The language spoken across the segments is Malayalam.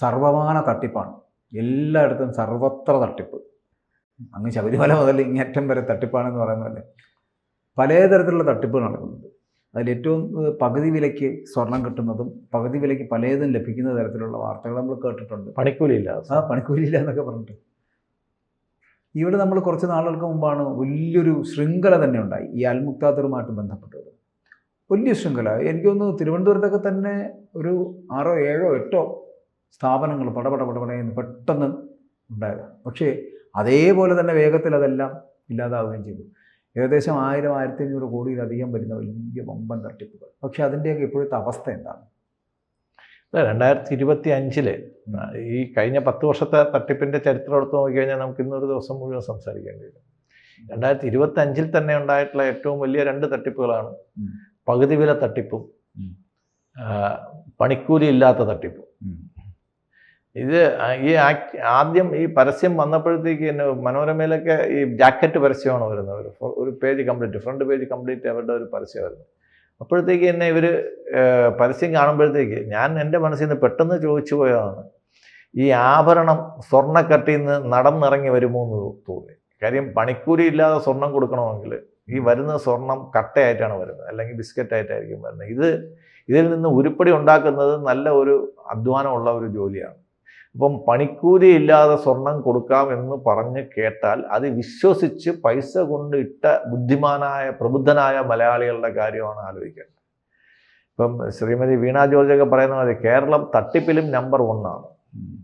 സർവമാന തട്ടിപ്പാണ്. എല്ലായിടത്തും സർവത്ര തട്ടിപ്പ്. അങ്ങ് ശബരിമല മുതൽ ഇങ്ങേറ്റം വരെ തട്ടിപ്പാണെന്ന് പറയുന്നതല്ലേ പല തരത്തിലുള്ള തട്ടിപ്പ് നടക്കുന്നുണ്ട്. അതിൽ ഏറ്റവും പകുതി വിലയ്ക്ക് സ്വർണം കിട്ടുന്നതും പകുതി വിലയ്ക്ക് പലതും ലഭിക്കുന്ന തരത്തിലുള്ള വാർത്തകൾ നമ്മൾ കേട്ടിട്ടുണ്ട്. പണിക്കൂലിയില്ല. ആ പണിക്കൂലിയില്ല എന്നൊക്കെ പറഞ്ഞിട്ട്. ഇവിടെ നമ്മൾ കുറച്ച് നാളുകൾക്ക് മുമ്പാണ് വലിയൊരു ശൃംഖല തന്നെ ഉണ്ടായി. ഈ അൽമുക്താദറുമായിട്ട് ബന്ധപ്പെട്ടത്. വലിയ ശൃംഖല. എനിക്ക് തോന്നുന്നു തിരുവനന്തപുരത്തൊക്കെ തന്നെ ഒരു ആറോ ഏഴോ എട്ടോ സ്ഥാപനങ്ങൾ പടപട പടപടയെന്ന് പെട്ടെന്ന് ഉണ്ടായത്. പക്ഷേ അതേപോലെ തന്നെ വേഗത്തിൽ അതെല്ലാം ഇല്ലാതാവുകയും ചെയ്തു. ഏകദേശം ആയിരം ആയിരത്തി അഞ്ഞൂറ് കോടിയിലധികം വരുന്ന വലിയ വമ്പൻ തട്ടിപ്പുകൾ. പക്ഷേ അതിന്റെയൊക്കെ ഇപ്പോഴത്തെ അവസ്ഥ എന്താണ്? രണ്ടായിരത്തി ഇരുപത്തി അഞ്ചിൽ ഈ കഴിഞ്ഞ പത്ത് വർഷത്തെ തട്ടിപ്പിന്റെ ചരിത്രം എടുത്ത് നോക്കിക്കഴിഞ്ഞാൽ നമുക്ക് ഇന്നൊരു ദിവസം മുഴുവൻ സംസാരിക്കേണ്ടി വരും. രണ്ടായിരത്തി ഇരുപത്തി അഞ്ചിൽ തന്നെ ഉണ്ടായിട്ടുള്ള ഏറ്റവും വലിയ രണ്ട് തട്ടിപ്പുകളാണ്. പകുതി വില തട്ടിപ്പും പണിക്കൂലി ഇല്ലാത്ത തട്ടിപ്പും. ഇത് ഈ ആദ്യം ഈ പരസ്യം വന്നപ്പോഴത്തേക്ക് തന്നെ മനോരമയിലൊക്കെ ഈ ജാക്കറ്റ് പരസ്യമാണ് വരുന്നത്. ഒരു ഒരു page complete front page complete അവരുടെ ഒരു പരസ്യമായിരുന്നു. അപ്പോഴത്തേക്ക് തന്നെ ഇവർ പരസ്യം കാണുമ്പോഴത്തേക്ക് ഞാൻ എന്റെ മനസ്സിൽ നിന്ന് പെട്ടെന്ന് ചോദിച്ചു പോയതാണ് ഈ ആഭരണം സ്വർണക്കട്ടിയിൽ നിന്ന് നടന്നിറങ്ങി വരുമോ എന്ന് തോന്നി. കാര്യം പണിക്കൂലി ഇല്ലാതെ സ്വർണം കൊടുക്കണമെങ്കിൽ ഈ വരുന്ന സ്വർണം കട്ടയായിട്ടാണ് വരുന്നത് അല്ലെങ്കിൽ ബിസ്ക്കറ്റ് ആയിട്ടായിരിക്കും വരുന്നത്. ഇത് ഇതിൽ നിന്ന് ഉരുപ്പടി ഉണ്ടാക്കുന്നത് നല്ല ഒരു അധ്വാനമുള്ള ഒരു ജോലിയാണ്. അപ്പം പണിക്കൂലി ഇല്ലാതെ സ്വർണം കൊടുക്കാം എന്ന് പറഞ്ഞ് കേട്ടാൽ അത് വിശ്വസിച്ച് പൈസ കൊണ്ട് ഇട്ട ബുദ്ധിമാനായ പ്രബുദ്ധനായ മലയാളികളുടെ കാര്യമാണ് ആലോചിക്കേണ്ടത്. ഇപ്പം ശ്രീമതി വീണ ജോർജൊക്കെ പറയുന്ന മതി കേരളം തട്ടിപ്പിലും നമ്പർ ഒന്നാണ്. ആണ്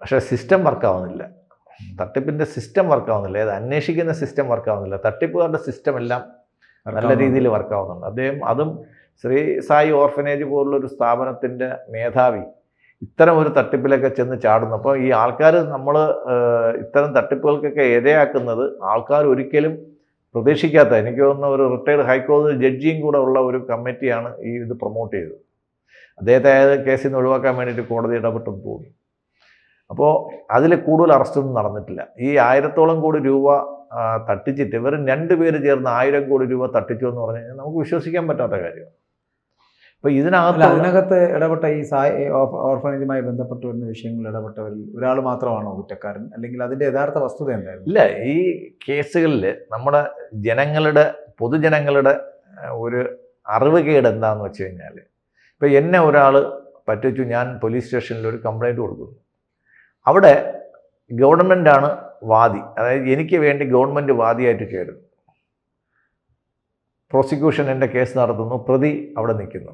പക്ഷേ സിസ്റ്റം വർക്കാവുന്നില്ല. തട്ടിപ്പിന്റെ സിസ്റ്റം വർക്കാവുന്നില്ല. ഏത് അന്വേഷിക്കുന്ന സിസ്റ്റം വർക്കാവുന്നില്ല. തട്ടിപ്പുകാരുടെ സിസ്റ്റം എല്ലാം നല്ല രീതിയിൽ വർക്കാവുന്നുണ്ട്. അദ്ദേഹം അതും ശ്രീ സായി ഓർഫനേജ് പോലുള്ള ഒരു സ്ഥാപനത്തിന്റെ മേധാവി. ഇത്തരം ഒരു തട്ടിപ്പിലൊക്കെ ചെന്ന് ചാടുന്നു. അപ്പോൾ ഈ ആൾക്കാർ നമ്മൾ ഇത്തരം തട്ടിപ്പുകൾക്കൊക്കെ ഇരയാക്കുന്നത് ആൾക്കാർ ഒരിക്കലും പ്രതീക്ഷിക്കാത്ത എനിക്ക് തോന്നുന്ന ഒരു റിട്ടയർഡ് ഹൈക്കോടതി ജഡ്ജിയും കൂടെ ഉള്ള ഒരു കമ്മിറ്റിയാണ് ഈ ഇത് പ്രൊമോട്ട് ചെയ്തത്. അദ്ദേഹത്തെ അതായത് കേസിൽ നിന്ന് ഒഴിവാക്കാൻ വേണ്ടിയിട്ട് കോടതി ഇടപെട്ടെന്ന് തോന്നി. അപ്പോൾ അതിൽ കൂടുതൽ അറസ്റ്റൊന്നും നടന്നിട്ടില്ല. ഈ ആയിരത്തോളം കോടി രൂപ തട്ടിച്ചിട്ട് ഇവർ രണ്ട് പേര് ചേർന്ന് ആയിരം കോടി രൂപ തട്ടിച്ചു എന്ന് പറഞ്ഞു കഴിഞ്ഞാൽ നമുക്ക് വിശ്വസിക്കാൻ പറ്റാത്ത കാര്യം അപ്പോൾ അല്ല ഇതിനകത്ത് അതിനകത്ത് ഇടപെട്ട ഈ സായ ഓർഫനേജുമായി ബന്ധപ്പെട്ട് വരുന്ന വിഷയങ്ങളിൽ ഇടപെട്ടവരിൽ ഒരാൾ മാത്രമാണോ കുറ്റക്കാരൻ? അല്ലെങ്കിൽ അതിന്റെ യഥാർത്ഥ വസ്തുത എന്തായിരുന്നു? ഇല്ല ഈ കേസുകളിൽ നമ്മുടെ ജനങ്ങളുടെ പൊതുജനങ്ങളുടെ ഒരു അറിവ് കേട് എന്താന്ന് വെച്ച് കഴിഞ്ഞാൽ ഇപ്പം എന്നെ ഒരാൾ പറ്റിച്ചു ഞാൻ പോലീസ് സ്റ്റേഷനിൽ ഒരു കംപ്ലൈന്റ് കൊടുക്കുന്നു. അവിടെ ഗവൺമെന്റാണ് വാദി. അതായത് എനിക്ക് വേണ്ടി ഗവൺമെന്റ് വാദിയായിട്ട് ചേരുന്നു. പ്രോസിക്യൂഷൻ എന്റെ കേസ് നടത്തുന്നു പ്രതി അവിടെ നിൽക്കുന്നു.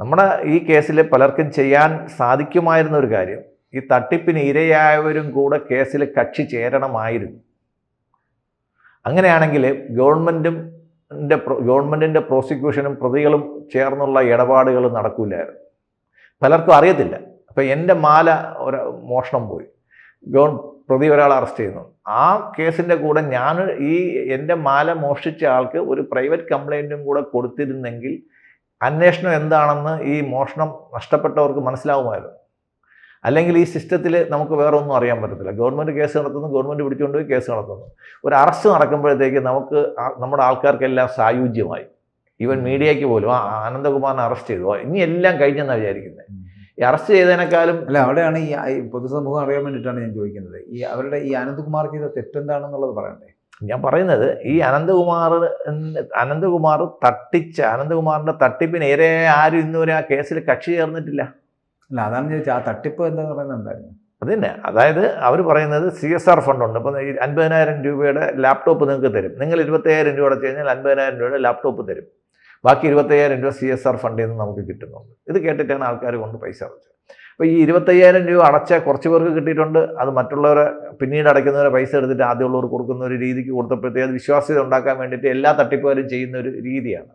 നമ്മുടെ ഈ കേസിൽ പലർക്കും ചെയ്യാൻ സാധിക്കുമായിരുന്ന ഒരു കാര്യം ഈ തട്ടിപ്പിന് ഇരയായവരും കൂടെ കേസിൽ കക്ഷി ചേരണമായിരുന്നു. അങ്ങനെയാണെങ്കിൽ ഗവൺമെന്റും ഗവൺമെന്റിന്റെ പ്രോസിക്യൂഷനും പ്രതികളും ചേർന്നുള്ള ഇടപാടുകൾ നടക്കില്ലായിരുന്നു പലർക്കും അറിയത്തില്ല. അപ്പോൾ എന്റെ മാല ഒരു മോഷണം പോയി. ഗവൺ പ്രതി ഒരാൾ അറസ്റ്റ് ചെയ്യുന്നു. ആ കേസിന്റെ കൂടെ ഞാൻ ഈ എന്റെ മാല മോഷ്ടിച്ച ആൾക്ക് ഒരു പ്രൈവറ്റ് കംപ്ലൈന്റും കൂടെ കൊടുത്തിരുന്നെങ്കിൽ അന്വേഷണം എന്താണെന്ന് ഈ മോഷണം നഷ്ടപ്പെട്ടവർക്ക് മനസ്സിലാവുമായിരുന്നു. അല്ലെങ്കിൽ ഈ സിസ്റ്റത്തിൽ നമുക്ക് വേറെ ഒന്നും അറിയാൻ പറ്റത്തില്ല. ഗവൺമെന്റ് കേസ് നടത്തുന്നു ഗവൺമെന്റ് പിടിച്ചുകൊണ്ട് പോയി കേസ് നടത്തുന്നു. ഒരു അറസ്റ്റ് നടക്കുമ്പോഴത്തേക്ക് നമുക്ക് നമ്മുടെ ആൾക്കാർക്കെല്ലാം സായുജ്യമായി. ഈവൻ മീഡിയയ്ക്ക് പോലും ആ ആനന്ദകുമാറിനെ അറസ്റ്റ് ചെയ്തു. ഇനി എല്ലാം കഴിഞ്ഞെന്നാണ് വിചാരിക്കുന്നത് അറസ്റ്റ് ചെയ്തതിനേക്കാളും അല്ല അവിടെയാണ് ഈ പൊതുസമൂഹം അറിയാൻ വേണ്ടിയിട്ടാണ് ഞാൻ ചോദിക്കുന്നത്. ഈ അവരുടെ ഈ അനന്ത്കുമാർ ചെയ്ത തെറ്റെന്താണെന്നുള്ളത് പറയണ്ടേ? ഞാൻ പറയുന്നത് ഈ അനന്തകുമാർ അനന്തകുമാർ തട്ടിച്ച അനന്തകുമാറിന്റെ തട്ടിപ്പിന് ഏറെ ആരും ഇന്നുവരെ ആ കേസിൽ കക്ഷി ചേർന്നിട്ടില്ല. അല്ല അതാണ് ചോദിച്ചത് ആ തട്ടിപ്പ് എന്താന്ന് പറയുന്നത് എന്തായിരുന്നു? അത് തന്നെ അതായത് അവർ പറയുന്നത് സി എസ് ആർ ഫണ്ട് ഉണ്ട്. ഇപ്പം ഈ അൻപതിനായിരം രൂപയുടെ ലാപ്ടോപ്പ് നിങ്ങൾക്ക് തരും. നിങ്ങൾ ഇരുപത്തയ്യായിരം രൂപ അടച്ചു കഴിഞ്ഞാൽ അൻപതിനായിരം രൂപയുടെ ലാപ്ടോപ്പ് തരും. ബാക്കി ഇരുപത്തയ്യായിരം രൂപ സി എസ് ആർ ഫണ്ടിൽ നിന്ന് നമുക്ക് കിട്ടുന്നുണ്ട്. ഇത് കേട്ടിട്ടാണ് ആൾക്കാർ കൊണ്ട് പൈസ അടച്ചത് അപ്പോൾ ഈ ഇരുപത്തയ്യായിരം രൂപ അടച്ച കുറച്ച് പേർക്ക് കിട്ടിയിട്ടുണ്ട്. അത് മറ്റുള്ളവരെ പിന്നീട് അടയ്ക്കുന്നവരെ പൈസ എടുത്തിട്ട് ആദ്യമുള്ളവർ കൊടുക്കുന്ന ഒരു രീതിക്ക് കൊടുത്തപ്പോഴത്തേക്ക് അത് വിശ്വാസ്യത ഉണ്ടാക്കാൻ വേണ്ടിയിട്ട് എല്ലാ തട്ടിപ്പുകാരും ചെയ്യുന്ന ഒരു രീതിയാണ്.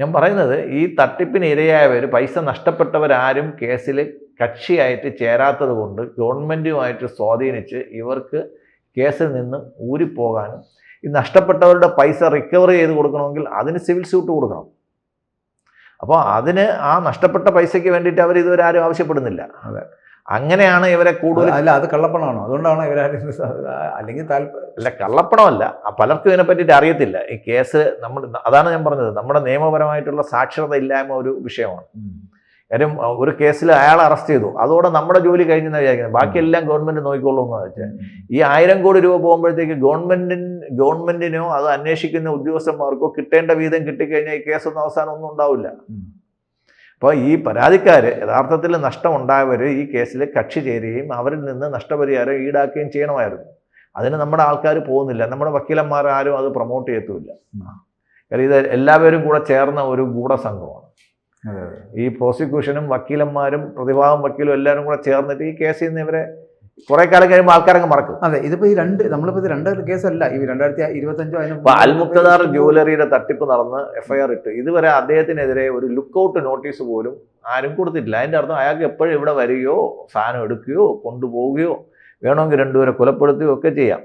ഞാൻ പറയുന്നത് ഈ തട്ടിപ്പിന് ഇരയായവർ പൈസ നഷ്ടപ്പെട്ടവരാരും കേസിൽ കക്ഷിയായിട്ട് ചേരാത്തത് കൊണ്ട് ഗവൺമെന്റുമായിട്ട് സ്വാധീനിച്ച് ഇവർക്ക് കേസിൽ നിന്ന് ഊരിപ്പോകാനും ഈ നഷ്ടപ്പെട്ടവരുടെ പൈസ റിക്കവർ ചെയ്ത് കൊടുക്കണമെങ്കിൽ അതിന് സിവിൽ സ്യൂട്ട് കൊടുക്കണം. അപ്പോൾ അതിന് ആ നഷ്ടപ്പെട്ട പൈസയ്ക്ക് വേണ്ടിയിട്ട് അവർ ഇതുവരെ ആരും ആവശ്യപ്പെടുന്നില്ല. അതെ. അങ്ങനെയാണ് ഇവരെ കൂടുതൽ അല്ല അത് കള്ളപ്പണമാണോ? അതുകൊണ്ടാണ് ഇവരാരും അല്ലെങ്കിൽ താല്പര്യം അല്ല കള്ളപ്പണമല്ല. ആ പലർക്കും ഇതിനെ പറ്റിയിട്ട് അറിയത്തില്ല. ഈ കേസ് നമ്മൾ അതാണ് ഞാൻ പറഞ്ഞത്. നമ്മുടെ നിയമപരമായിട്ടുള്ള സാക്ഷരത ഇല്ലായ്മ ഒരു വിഷയമാണ്. കാര്യം ഒരു കേസിൽ അയാൾ അറസ്റ്റ് ചെയ്തു. അതോടെ നമ്മുടെ ജോലി കഴിഞ്ഞെന്ന് വിചാരിക്കുന്നത് ബാക്കിയെല്ലാം ഗവൺമെന്റ് നോക്കിക്കൊള്ളൂ എന്ന് വെച്ചാൽ ഈ ആയിരം കോടി രൂപ പോകുമ്പോഴത്തേക്ക് ഗവൺമെന്റിന് ഗവൺമെന്റിനോ അത് അന്വേഷിക്കുന്ന ഉദ്യോഗസ്ഥന്മാർക്കോ കിട്ടേണ്ട വീതം കിട്ടിക്കഴിഞ്ഞാൽ ഈ കേസൊന്നും അവസാനം ഒന്നും ഉണ്ടാവില്ല. അപ്പോൾ ഈ പരാതിക്കാർ യഥാർത്ഥത്തിൽ നഷ്ടമുണ്ടായവർ ഈ കേസിൽ കക്ഷി ചേരുകയും അവരിൽ നിന്ന് നഷ്ടപരിഹാരം ഈടാക്കുകയും ചെയ്യണമായിരുന്നു. അതിന് നമ്മുടെ ആൾക്കാർ പോകുന്നില്ല. നമ്മുടെ വക്കീലന്മാർ ആരും അത് പ്രൊമോട്ട് ചെയ്യത്തുമില്ല. കാര്യം ഇത് എല്ലാവരും കൂടെ ചേർന്ന ഒരു ഗൂഢസംഘമാണ്. ഈ പ്രോസിക്യൂഷനും വക്കീലന്മാരും പ്രതിഭാഗം വക്കീലും എല്ലാവരും കൂടെ ചേർന്നിട്ട് ഈ കേസിൽ നിന്ന് ഇവരെ കുറെ കാലം കഴിയുമ്പോൾ ആൾക്കാരങ്ങ് മറക്കും. അതെ ഇതിപ്പോ ഈ രണ്ട് നമ്മളിപ്പോ ഇത് രണ്ട് കേസല്ല ഈ രണ്ടായിരത്തി ഇരുപത്തഞ്ചോ അതിന് അൽമുക്തദാർ ജുവലറിയുടെ തട്ടിപ്പ് നടന്ന് എഫ്ഐആർ ഇട്ട് ഇതുവരെ അദ്ദേഹത്തിനെതിരെ ഒരു ലുക്ക് ഔട്ട് നോട്ടീസ് പോലും ആരും കൊടുത്തിട്ടില്ല. അതിന്റെ അർത്ഥം അയാൾക്ക് എപ്പോഴും ഇവിടെ വരികയോ സാധനം എടുക്കുകയോ കൊണ്ടുപോവുകയോ വേണമെങ്കിൽ രണ്ടുപേരെ കൊലപ്പെടുത്തുകയോ ഒക്കെ ചെയ്യാം.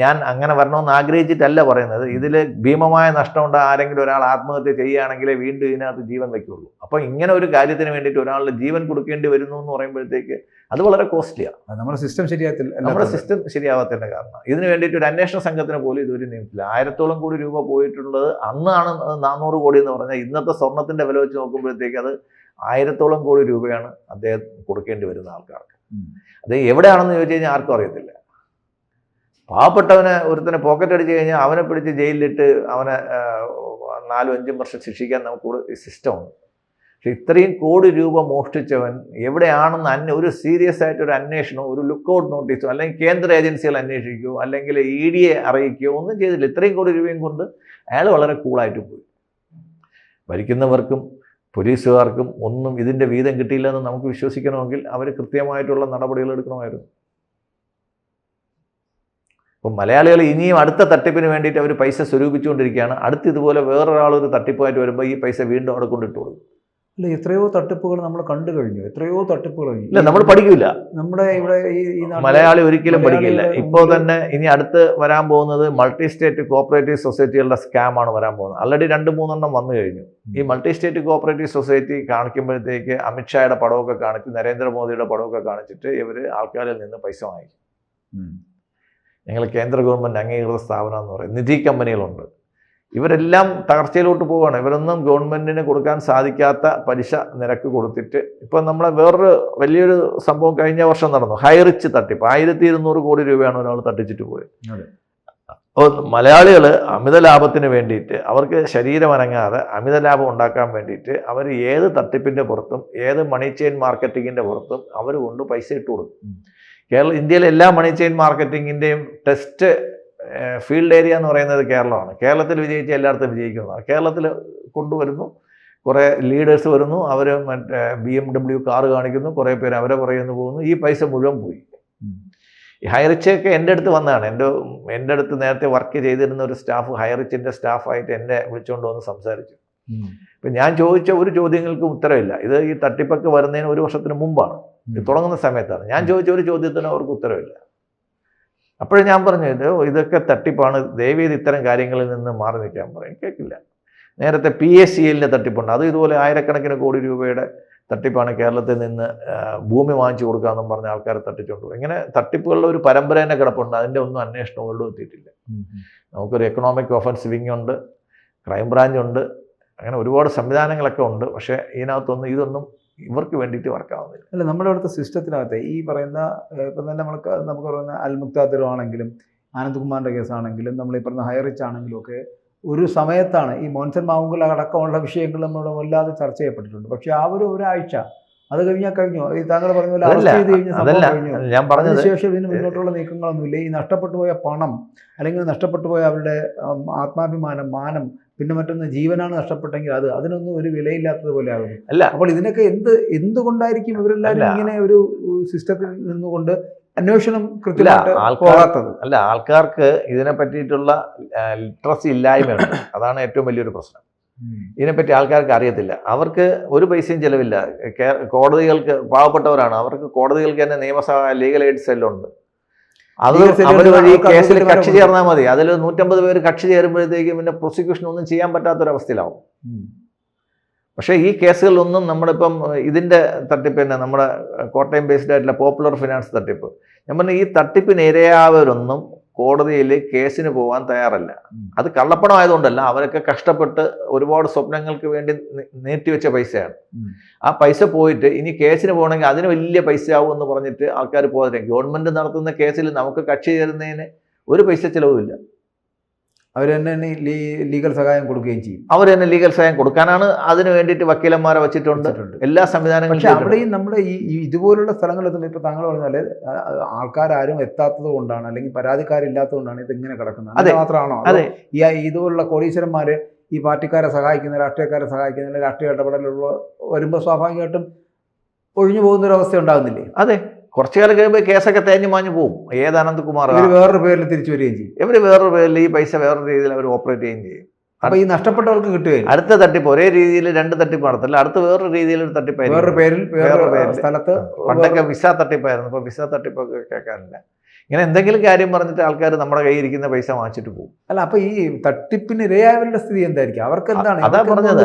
ഞാൻ അങ്ങനെ വരണമെന്ന് ആഗ്രഹിച്ചിട്ടല്ല പറയുന്നത്. ഇതിൽ ഭീമമായ നഷ്ടമുണ്ട്. ആരെങ്കിലും ഒരാൾ ആത്മഹത്യ ചെയ്യുകയാണെങ്കിലേ വീണ്ടും ഇതിനകത്ത് ജീവൻ വയ്ക്കുള്ളൂ. അപ്പോൾ ഇങ്ങനെ ഒരു കാര്യത്തിന് വേണ്ടിയിട്ട് ഒരാളുടെ ജീവൻ കൊടുക്കേണ്ടി വരുന്നു എന്ന് പറയുമ്പോഴത്തേക്ക് അത് വളരെ കോസ്റ്റ്ലിയാണ് നമ്മുടെ സിസ്റ്റം ശരിയാകത്തില്ല നമ്മുടെ സിസ്റ്റം ശരിയാവാത്തതിന്റെ കാരണം. ഇതിന് വേണ്ടിയിട്ട് ഒരു അന്വേഷണ സംഘത്തിന് പോലും ഇതുവരെ നിയമിച്ചില്ല ആയിരത്തോളം കോടി രൂപ പോയിട്ടുള്ളത് അന്നാണ് നാനൂറ് കോടി എന്ന് പറഞ്ഞാൽ ഇന്നത്തെ സ്വർണത്തിന്റെ വില വെച്ച് നോക്കുമ്പോഴത്തേക്ക് അത് ആയിരത്തോളം കോടി രൂപയാണ് അദ്ദേഹം കൊടുക്കേണ്ടി വരുന്ന ആൾക്കാർക്ക്. അത് എവിടെയാണെന്ന് ചോദിച്ചു കഴിഞ്ഞാൽ ആർക്കും അറിയത്തില്ല. പാവപ്പെട്ടവനെ ഒരുത്തനെ പോക്കറ്റ് അടിച്ച് കഴിഞ്ഞാൽ അവനെ പിടിച്ച് ജയിലിലിട്ട് അവനെ നാലും അഞ്ചും വർഷം ശിക്ഷിക്കാൻ നമുക്ക് സിസ്റ്റമുണ്ട് പക്ഷെ ഇത്രയും കോടി രൂപ മോഷ്ടിച്ചവൻ എവിടെയാണെന്ന് അന്വ ഒരു സീരിയസ് ആയിട്ട് ഒരു അന്വേഷണം ഒരു ലുക്കൗട്ട് നോട്ടീസോ അല്ലെങ്കിൽ കേന്ദ്ര ഏജൻസികൾ അന്വേഷിക്കുകയോ അല്ലെങ്കിൽ ഇ ഡിയെ അറിയിക്കുകയോ ഒന്നും ചെയ്തില്ല. ഇത്രയും കോടി രൂപയും കൊണ്ട് അയാൾ വളരെ കൂളായിട്ട് പോയി. ഭരിക്കുന്നവർക്കും പോലീസുകാർക്കും ഒന്നും ഇതിന്റെ വീതം കിട്ടിയില്ലെന്ന് നമുക്ക് വിശ്വസിക്കണമെങ്കിൽ അവർ കൃത്യമായിട്ടുള്ള നടപടികൾ എടുക്കണമായിരുന്നു. അപ്പം മലയാളികൾ ഇനിയും അടുത്ത തട്ടിപ്പിന് വേണ്ടിയിട്ട് അവർ പൈസ സ്വരൂപിച്ചുകൊണ്ടിരിക്കുകയാണ്. അടുത്ത് ഇതുപോലെ വേറൊരാളൊരു തട്ടിപ്പായിട്ട് വരുമ്പോൾ ഈ പൈസ വീണ്ടും അവിടെ കൊണ്ടിട്ട് കൊടുക്കും. ഇല്ല എത്രയോ തട്ടിപ്പുകൾ നമ്മൾ കണ്ടു കഴിഞ്ഞു. എത്രയോ തട്ടിപ്പുകൾ ഇല്ല നമ്മൾ പഠിക്കില്ല നമ്മുടെ ഇവിടെ ഈ മലയാളി ഒരിക്കലും പഠിക്കില്ല. ഇപ്പോൾ തന്നെ ഇനി അടുത്ത് വരാൻ പോകുന്നത് മൾട്ടി സ്റ്റേറ്റ് കോപ്പറേറ്റീവ് സൊസൈറ്റികളുടെ ആണ് വരാൻ പോകുന്നത്. ആൾറെഡി രണ്ട് മൂന്നെണ്ണം വന്നു കഴിഞ്ഞു. ഈ മൾട്ടി സ്റ്റേറ്റ് കോപ്പറേറ്റീവ് സൊസൈറ്റി കാണിക്കുമ്പോഴത്തേക്ക് അമിത്ഷായുടെ പടമൊക്കെ കാണിച്ച് നരേന്ദ്രമോദിയുടെ പടമൊക്കെ കാണിച്ചിട്ട് ഇവർ ആൾക്കാരിൽ നിന്ന് പൈസ വാങ്ങിക്കും. ഉം. ഞങ്ങൾ കേന്ദ്ര ഗവൺമെന്റ് അംഗീകൃത സ്ഥാപനം എന്ന് പറയും. നിധി കമ്പനികളുണ്ട്. ഇവരെല്ലാം തകർച്ചയിലോട്ട് പോവുകയാണ്. ഇവരൊന്നും ഗവൺമെന്റിന് കൊടുക്കാൻ സാധിക്കാത്ത പലിശ നിരക്ക് കൊടുത്തിട്ട് ഇപ്പം നമ്മളെ വേറൊരു വലിയൊരു സംഭവം കഴിഞ്ഞ വർഷം നടന്നു. ഹൈറിച്ച് തട്ടിപ്പ്. ആയിരത്തി ഇരുന്നൂറ് കോടി രൂപയാണ് ഒരാൾ തട്ടിച്ചിട്ട് പോയത്. അപ്പോൾ മലയാളികൾ അമിത ലാഭത്തിന് വേണ്ടിയിട്ട് അവർക്ക് ശരീരം അനങ്ങാതെ അമിത ലാഭം ഉണ്ടാക്കാൻ വേണ്ടിയിട്ട് അവർ ഏത് തട്ടിപ്പിന്റെ പുറത്തും ഏത് മണി ചെയിൻ മാർക്കറ്റിങ്ങിന്റെ പുറത്തും അവർ കൊണ്ട് പൈസ ഇട്ട് കൊടുക്കും. കേരള ഇന്ത്യയിലെ എല്ലാ മണി ചെയിൻ മാർക്കറ്റിങ്ങിന്റെയും ടെസ്റ്റ് ഫീൽഡ് ഏരിയ എന്ന് പറയുന്നത് കേരളമാണ്. കേരളത്തിൽ വിജയിച്ച എല്ലായിടത്തും വിജയിക്കുന്നതാണ്. കേരളത്തിൽ കൊണ്ടുവരുന്നു. കുറേ ലീഡേഴ്സ് വരുന്നു. അവർ മറ്റേ ബി എം ഡബ്ല്യു കാറ് കാണിക്കുന്നു. കുറേ പേര് അവരെ പറയുന്നു പോകുന്നു. ഈ പൈസ മുഴുവൻ പോയി. ഹൈറിച്ചൊക്കെ എന്റെ അടുത്ത് വന്നതാണ്. എന്റെ എന്റെ അടുത്ത് നേരത്തെ വർക്ക് ചെയ്തിരുന്ന ഒരു സ്റ്റാഫ് ഹൈറിച്ചിന്റെ സ്റ്റാഫായിട്ട് എന്നെ വിളിച്ചുകൊണ്ട് വന്ന് സംസാരിച്ചു. അപ്പം ഇപ്പം ഞാൻ ചോദിച്ച ഒരു ചോദ്യങ്ങൾക്കും ഉത്തരവില്ല. ഇത് ഈ തട്ടിപ്പൊക്കെ വരുന്നതിന് ഒരു വർഷത്തിന് മുമ്പാണ്. തുടങ്ങുന്ന സമയത്താണ്. ഞാൻ ചോദിച്ച ഒരു ചോദ്യത്തിന് അവർക്ക് ഉത്തരവില്ല. അപ്പോഴും ഞാൻ പറഞ്ഞു ഇത് ഇതൊക്കെ തട്ടിപ്പാണ്. ദയവീ ഇത്തരം കാര്യങ്ങളിൽ നിന്ന് മാറി നിൽക്കാൻ പറയും. കേൾക്കില്ല. നേരത്തെ പി എസ് സി എല്ലിന്റെ തട്ടിപ്പുണ്ട്. അത് ഇതുപോലെ ആയിരക്കണക്കിന് കോടി രൂപയുടെ തട്ടിപ്പാണ് കേരളത്തിൽ നിന്ന് ഭൂമി വാങ്ങിച്ചു കൊടുക്കാമെന്നും പറഞ്ഞ ആൾക്കാരെ തട്ടിച്ചുകൊണ്ട് ഇങ്ങനെ തട്ടിപ്പുകളുടെ ഒരു പരമ്പര തന്നെ കിടപ്പുണ്ട്. അതിന്റെ ഒന്നും അന്വേഷണം പോലും എത്തിയിട്ടില്ല. നമുക്കൊരു എക്കണോമിക് ഓഫൻസ് വിങ് ഉണ്ട് ക്രൈംബ്രാഞ്ച് ഉണ്ട് അങ്ങനെ ഒരുപാട് സംവിധാനങ്ങളൊക്കെ ഉണ്ട്. പക്ഷേ ഇതിനകത്തൊന്നും ഇതൊന്നും ഇവർക്ക് വേണ്ടിയിട്ട് വർക്കാവുന്നില്ല അല്ല നമ്മുടെ അവിടുത്തെ സിസ്റ്റത്തിനകത്ത് ഈ പറയുന്ന ഇപ്പം തന്നെ നമ്മൾക്ക് നമുക്ക് പറയുന്ന അൽമുക്താദിറോ ആണെങ്കിലും ആനന്ദ്കുമാറിന്റെ കേസാണെങ്കിലും നമ്മൾ ഈ പറഞ്ഞ ഹയറിച്ച് ആണെങ്കിലും ഒക്കെ ഒരു സമയത്താണ് ഈ മോൻസൺ മാവുങ്കൽ അടക്കമുള്ള വിഷയങ്ങൾ നമ്മുടെ വല്ലാതെ ചർച്ച ചെയ്യപ്പെട്ടിട്ടുണ്ട്. പക്ഷേ ആ ഒരു ഒരാഴ്ച അത് കഴിഞ്ഞാൽ കഴിഞ്ഞു? ഈ താങ്കൾ പറഞ്ഞ പോലെ അറസ്റ്റ് ചെയ്ത് കഴിഞ്ഞു ഞാൻ പറഞ്ഞ ശേഷം ഇതിന് മുന്നോട്ടുള്ള നീക്കങ്ങളൊന്നുമില്ല. ഈ നഷ്ടപ്പെട്ടു പോയ പണം അല്ലെങ്കിൽ നഷ്ടപ്പെട്ടു പോയ അവരുടെ ആത്മാഭിമാനം മാനം പിന്നെ മറ്റൊന്ന് ജീവനാണ് നഷ്ടപ്പെട്ടെങ്കിൽ അത് അതിനൊന്നും ഒരു വിലയില്ലാത്തതുപോലെ ആകുന്നു. അല്ല. അപ്പോൾ ഇതിനൊക്കെ എന്ത് എന്തുകൊണ്ടായിരിക്കും ഇവരെല്ലാവരും. ഇങ്ങനെ ഒരു സിസ്റ്റത്തിൽ നിന്നുകൊണ്ട് അന്വേഷണം കൃത്യമാകാത്തത് പോകാത്തത്? അല്ല ആൾക്കാർക്ക് ഇതിനെ പറ്റിയിട്ടുള്ള ലിറ്ററസി ഇല്ലായ്മയുണ്ട്. അതാണ് ഏറ്റവും വലിയൊരു പ്രശ്നം. ഇതിനെപ്പറ്റി ആൾക്കാർക്ക് അറിയത്തില്ല. അവർക്ക് ഒരു പൈസയും ചിലവില്ല. കോടതികൾക്ക് പാവപ്പെട്ടവരാണ്. അവർക്ക് കോടതികൾക്ക് തന്നെ നിയമസഭ ലീഗൽ എയ്ഡ് സെല്ലുണ്ട് അത് അവരുടെ അവർ വഴി കേസിൽ കക്ഷി ചേർന്നാൽ മതി. അതിൽ നൂറ്റമ്പത് പേര് കക്ഷി ചേരുമ്പോഴത്തേക്കും പിന്നെ പ്രോസിക്യൂഷൻ ഒന്നും ചെയ്യാൻ പറ്റാത്തൊരവസ്ഥയിലാവും. പക്ഷേ ഈ കേസുകളിലൊന്നും നമ്മളിപ്പം ഇതിന്റെ തട്ടിപ്പ് തന്നെ നമ്മുടെ കോട്ടയം ബേസ്ഡ് ആയിട്ടുള്ള പോപ്പുലർ ഫിനാൻസ് തട്ടിപ്പ്. ഞാൻ പറഞ്ഞ ഈ തട്ടിപ്പിന് ഇരയായവരൊന്നും കോടതിയിൽ കേസിന് പോകാൻ തയ്യാറല്ല. അത് കള്ളപ്പണം ആയതുകൊണ്ടല്ല അവരൊക്കെ കഷ്ടപ്പെട്ട് ഒരുപാട് സ്വപ്നങ്ങൾക്ക് വേണ്ടി നീട്ടിവെച്ച പൈസയാണ്. ആ പൈസ പോയിട്ട് ഇനി കേസിന് പോകണമെങ്കിൽ അതിന് വലിയ പൈസ ആവും എന്ന് പറഞ്ഞിട്ട് ആൾക്കാർ പോകാതെ ഗവൺമെന്റ് നടത്തുന്ന കേസിൽ നമുക്ക് കക്ഷി ചേരുന്നതിന് ഒരു പൈസ ചിലവുമില്ല. അവർ തന്നെ ലീഗൽ സഹായം കൊടുക്കുകയും ചെയ്യും. അവർ തന്നെ ലീഗൽ സഹായം കൊടുക്കാനാണ് അതിന് വേണ്ടിയിട്ട് വക്കീലന്മാരെ വെച്ചിട്ടുണ്ട്. എല്ലാ സംവിധാനങ്ങളും പക്ഷേ. അവിടെയും നമ്മുടെ ഈ ഇതുപോലുള്ള സ്ഥലങ്ങളെത്തുമ്പോൾ ഇപ്പോൾ താങ്കൾ പറഞ്ഞാൽ ആൾക്കാരും എത്താത്തത് കൊണ്ടാണ് അല്ലെങ്കിൽ പരാതിക്കാരില്ലാത്തത് കൊണ്ടാണ് ഇത് ഇങ്ങനെ കിടക്കുന്നത്. അതെ. മാത്രമാണോ? അതെ ഈ ഇതുപോലുള്ള കോടീശ്വരന്മാര് ഈ പാർട്ടിക്കാരെ സഹായിക്കുന്ന രാഷ്ട്രീയക്കാരെ സഹായിക്കുന്ന രാഷ്ട്രീയ ഇടപെടലുള്ള വരുമ്പോൾ സ്വാഭാവികമായിട്ടും ഒഴിഞ്ഞു പോകുന്ന ഒരു അവസ്ഥ ഉണ്ടാകുന്നില്ലേ? അതെ. കുറച്ചു കാലം കഴിയുമ്പോൾ കേസൊക്കെ തേഞ്ഞു മാഞ്ഞു പോകും ഏത് അനന്തകുമാർ വേറൊരു പേരിൽ തിരിച്ചു വരികയും ചെയ്യും. ഇവർ വേറൊരു പേരിൽ ഈ പൈസ വേറൊരു രീതിയിൽ അവർ ഓപ്പറേറ്റ് ചെയ്യുകയും ചെയ്യും. അപ്പൊ ഈ നഷ്ടപ്പെട്ടവർക്ക് കിട്ടുകയും അടുത്ത തട്ടിപ്പ് ഒരേ രീതിയിൽ രണ്ട് തട്ടിപ്പ് നടത്തില്ല അടുത്ത വേറൊരു രീതിയിൽ ഒരു വേറൊരു തട്ടിപ്പായിരിക്കും പേരിൽ വേറൊരു വേറൊരു പേരിൽ. സ്ഥലത്ത് പണ്ടൊക്കെ വിസ തട്ടിപ്പായിരുന്നു. ഇപ്പൊ വിസ തട്ടിപ്പൊക്കെ കേൾക്കാറില്ല. ഇങ്ങനെ എന്തെങ്കിലും കാര്യം പറഞ്ഞിട്ട് ആൾക്കാർ നമ്മുടെ കയ്യിൽ ഇരിക്കുന്ന പൈസ വാങ്ങിച്ചിട്ട് പോകും അല്ല അപ്പൊ ഈ തട്ടിപ്പിന് ഇരയായവരുടെ സ്ഥിതി എന്തായിരിക്കും? അവർക്ക് എന്താണ്? അതാ പറഞ്ഞത്.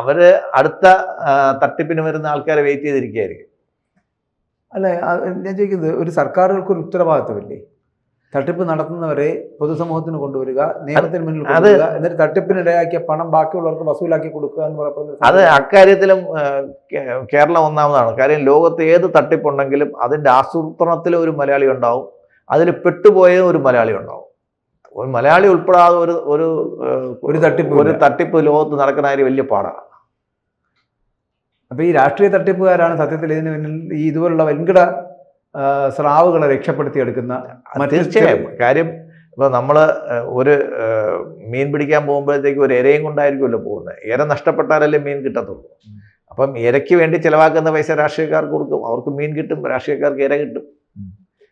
അവർ അടുത്ത തട്ടിപ്പിന് വരുന്ന ആൾക്കാരെ വെയിറ്റ് ചെയ്തിരിക്കുകയായിരിക്കും. അല്ല? ഞാൻ ചോദിക്കുന്നത് ഒരു സർക്കാരുകൾക്ക് ഒരു ഉത്തരവാദിത്വമില്ലേ തട്ടിപ്പ് നടത്തുന്നവരെ പൊതുസമൂഹത്തിന് കൊണ്ടുവരിക നിയമത്തിന് മുന്നിൽ അത് കൊണ്ടുവരിക എന്നിട്ട് തട്ടിപ്പിനിടയാക്കിയ പണം ബാക്കിയുള്ളവർക്ക് വസൂലാക്കി കൊടുക്കുക എന്ന് പറയുന്നത് അത് അക്കാര്യത്തിലും കേരളം ഒന്നാമതാണ്. കാര്യം ലോകത്ത് ഏത് തട്ടിപ്പുണ്ടെങ്കിലും അതിന്റെ ആസൂത്രണത്തിൽ ഒരു മലയാളി ഉണ്ടാവും അതിൽ പെട്ടുപോയ ഒരു മലയാളി ഉണ്ടാവും. ഒരു മലയാളി ഉൾപ്പെടാതെ ഒരു ഒരു തട്ടിപ്പ് ഒരു തട്ടിപ്പും ഒരു തട്ടിപ്പ് ലോകത്ത് നടക്കുന്ന കാര്യം വലിയ പാടാണ്. അപ്പൊ ഈ രാഷ്ട്രീയ തട്ടിപ്പുകാരാണ് സത്യത്തിൽ ഇതിന് പിന്നിൽ ഈ ഇതുപോലുള്ള വൻകിട സ്രാവുകളെ രക്ഷപ്പെടുത്തിയെടുക്കുന്ന തീർച്ചയായും. കാര്യം ഇപ്പൊ നമ്മൾ ഒരു മീൻ പിടിക്കാൻ പോകുമ്പോഴത്തേക്ക് ഒരു ഇരയും കൊണ്ടായിരിക്കുമല്ലോ പോകുന്നത്. ഇര നഷ്ടപ്പെട്ടാലല്ലേ മീൻ കിട്ടത്തുള്ളൂ. അപ്പം ഇരയ്ക്ക് വേണ്ടി ചിലവാക്കുന്ന പൈസ രാഷ്ട്രീയക്കാർക്ക് കൊടുക്കും. അവർക്ക് മീൻ കിട്ടും രാഷ്ട്രീയക്കാർക്ക് ഇര കിട്ടും.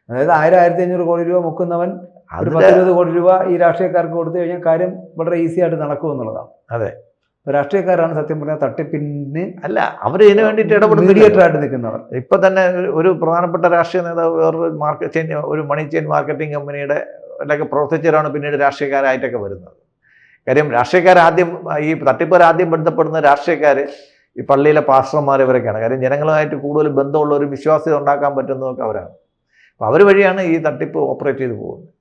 അതായത് ആയിരം ആയിരത്തി അഞ്ഞൂറ് കോടി രൂപ മുക്കുന്നവൻ ഒരു പത്തിരുപത് കോടി രൂപ ഈ രാഷ്ട്രീയക്കാർക്ക് കൊടുത്തു കഴിഞ്ഞാൽ കാര്യം വളരെ ഈസി ആയിട്ട് നടക്കും എന്നുള്ളതാണ് അതെ. രാഷ്ട്രീയക്കാരാണ് സത്യം പറഞ്ഞാൽ തട്ടിപ്പിന് അല്ല അവർ ഇതിനു വേണ്ടിയിട്ട് ഇടപെടും മീഡിയേറ്ററായിട്ട് നിൽക്കുന്നവർ. ഇപ്പൊ തന്നെ ഒരു- പ്രധാനപ്പെട്ട രാഷ്ട്രീയ നേതാവ് വേറൊരു മാർക്കറ്റ് ചെയിൻ ഒരു മണി ചെയിൻ മാർക്കറ്റിംഗ് കമ്പനിയുടെ ഒക്കെ പ്രവർത്തിച്ചവരാണ് പിന്നീട് രാഷ്ട്രീയക്കാരായിട്ടൊക്കെ വരുന്നത്. കാര്യം രാഷ്ട്രീയക്കാർ ആദ്യം ഈ തട്ടിപ്പുകാരാദ്യം ബന്ധപ്പെടുന്ന രാഷ്ട്രീയക്കാർ ഈ പള്ളിയിലെ പാസ്റ്റർമാർ ഇവരൊക്കെയാണ്. കാര്യം ജനങ്ങളുമായിട്ട് കൂടുതൽ ബന്ധമുള്ള ഒരു വിശ്വാസ്യത ഉണ്ടാക്കാൻ പറ്റുന്നതൊക്കെ അവരാണ്. അപ്പോൾ അവർ വഴിയാണ് ഈ തട്ടിപ്പ് ഓപ്പറേറ്റ് ചെയ്ത് പോകുന്നത്.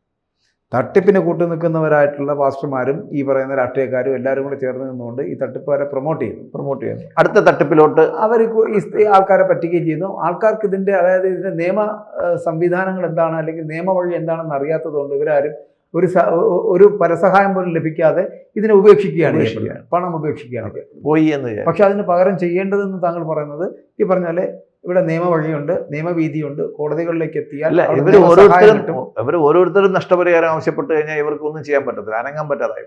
തട്ടിപ്പിന് കൂട്ടു നിൽക്കുന്നവരായിട്ടുള്ള പാസ്റ്റർമാരും ഈ പറയുന്ന രാഷ്ട്രീയക്കാരും എല്ലാവരും കൂടെ ചേർന്ന് നിന്നുകൊണ്ട് ഈ തട്ടിപ്പുകാരെ പ്രൊമോട്ട് ചെയ്യുന്നു. പ്രൊമോട്ട് ചെയ്യുന്നു. അടുത്ത തട്ടിപ്പിലോട്ട് അവർ ഈ ആൾക്കാരെ പറ്റിക്കുകയും ചെയ്യുന്നു. ആൾക്കാർക്ക് ഇതിന്റെ അതായത് ഇതിന്റെ നിയമ സംവിധാനങ്ങൾ എന്താണ് അല്ലെങ്കിൽ നിയമവഴി എന്താണെന്ന് അറിയാത്തതുകൊണ്ട് ഇവരാരും ഒരു സ- ഒരു പരസഹായം പോലും ലഭിക്കാതെ ഇതിനെ ഉപേക്ഷിക്കുകയാണ്. പണം ഉപേക്ഷിക്കുകയാണ്. പോയി എന്ന് പക്ഷെ അതിന് പകരം ചെയ്യേണ്ടതെന്ന് താങ്കൾ പറയുന്നത് ഈ പറഞ്ഞ പോലെ ഇവിടെ നിയമവഴിയുണ്ട് നിയമവീതിയുണ്ട് കോടതികളിലേക്ക് എത്തിയാൽ ഇവർ ഓരോരുത്തരും ഇവർ ഓരോരുത്തരും നഷ്ടപരിഹാരം ആവശ്യപ്പെട്ട് കഴിഞ്ഞാൽ ഇവർക്കൊന്നും ചെയ്യാൻ പറ്റത്തില്ല അനങ്ങാൻ പറ്റാതായി.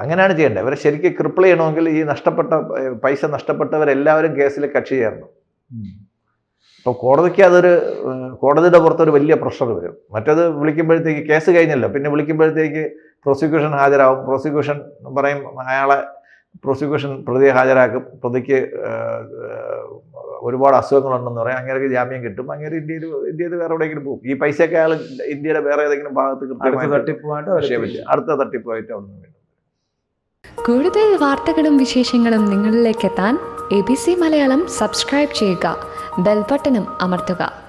അങ്ങനെയാണ് ചെയ്യേണ്ടത്. ഇവരെ ശരിക്കും ക്രിപ്പിൾ ചെയ്യണമെങ്കിൽ ഈ നഷ്ടപ്പെട്ട പൈസ നഷ്ടപ്പെട്ടവരെല്ലാവരും കേസിൽ കക്ഷി ചേർന്നു. അപ്പോൾ കോടതിക്ക് അതൊരു കോടതിയുടെ പുറത്തൊരു വലിയ പ്രഷർ വരും. മറ്റത് വിളിക്കുമ്പോഴത്തേക്ക് കേസ് കഴിഞ്ഞല്ലോ പിന്നെ വിളിക്കുമ്പോഴത്തേക്ക് പ്രോസിക്യൂഷൻ ഹാജരാകും പ്രോസിക്യൂഷൻ പറയും അയാളെ പ്രോസിക്യൂഷൻ പ്രതിയെ ഹാജരാക്കും. പ്രതിക്ക് ഒരുപാട് അസുഖങ്ങളുണ്ടെന്ന് പറയാം. അങ്ങനെയൊക്കെ ജാമ്യം കിട്ടും. അങ്ങനെ ഇന്ത്യയിൽ ഇന്ത്യയിൽ വേറെ എവിടെയെങ്കിലും പോകും. ഈ പൈസയൊക്കെ അയാൾ ഇന്ത്യയുടെ വേറെ ഏതെങ്കിലും ഭാഗത്ത് അടുത്ത കൃത്യമായിട്ട് തട്ടിപ്പുമായിട്ട് അടുത്ത തട്ടിപ്പായിട്ട് അവിടെ നിന്ന് കൂടുതൽ വാർത്തകളും വിശേഷങ്ങളും നിങ്ങളിലേക്ക് എത്താൻ A B C Malayalam subscribe ചെയ്യുക. ബെൽബട്ടനും അമർത്തുക.